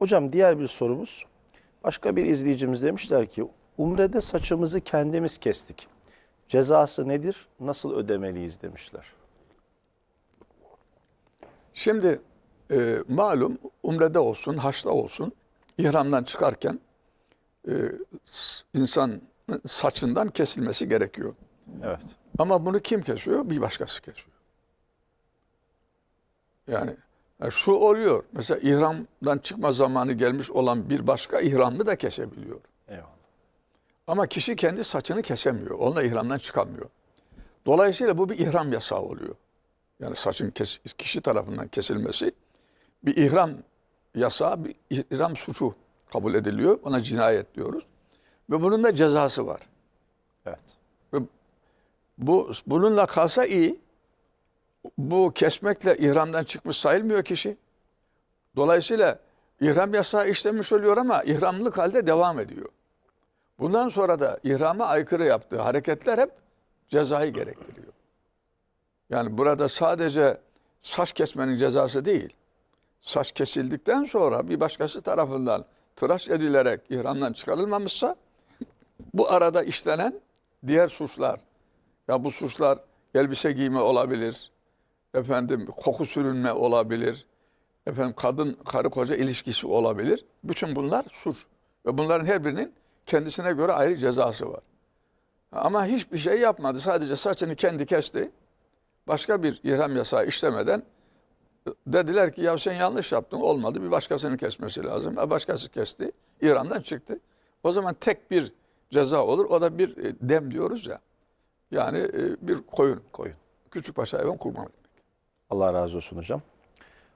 Hocam diğer bir sorumuz. Başka bir izleyicimiz demişler ki Umre'de saçımızı kendimiz kestik. Cezası nedir? Nasıl ödemeliyiz demişler. Şimdi e, malum umrede olsun, haçta olsun ihramdan çıkarken e, insan saçından kesilmesi gerekiyor. Evet. Ama bunu kim kesiyor? Bir başkası kesiyor. Yani yani şu oluyor. Mesela ihramdan çıkma zamanı gelmiş olan bir başka ihramlı da kesebiliyor. Eyvallah. Ama kişi kendi saçını kesemiyor. Onunla ihramdan çıkamıyor. Dolayısıyla bu bir ihram yasağı oluyor. Yani saçın kes, kişi tarafından kesilmesi bir ihram yasağı, bir ihram suçu kabul ediliyor. Ona cinayet diyoruz. Ve bunun da cezası var. Evet. Bu bununla kalsa iyi. Bu kesmekle ihramdan çıkmış sayılmıyor kişi. Dolayısıyla ihram yasağı işlemiş oluyor ama ihramlık halde devam ediyor. Bundan sonra da ihrama aykırı yaptığı hareketler hep cezayı gerektiriyor. Yani burada sadece saç kesmenin cezası değil. Saç kesildikten sonra bir başkası tarafından tıraş edilerek ihramdan çıkarılmamışsa bu arada işlenen diğer suçlar ya bu suçlar elbise giyme olabilir. Efendim koku sürünme olabilir. Efendim kadın karı koca ilişkisi olabilir. Bütün bunlar suç. Ve bunların her birinin kendisine göre ayrı cezası var. Ama hiçbir şey yapmadı. Sadece saçını kendi kesti. Başka bir ihram yasağı işlemeden dediler ki ya sen yanlış yaptın olmadı bir başkasının kesmesi lazım. E, Başkası kesti. İran'dan çıktı. O zaman tek bir ceza olur. O da bir e, dem diyoruz ya. Yani e, bir koyun. Koyun. Küçük baş hayvan kurban. Allah razı olsun hocam.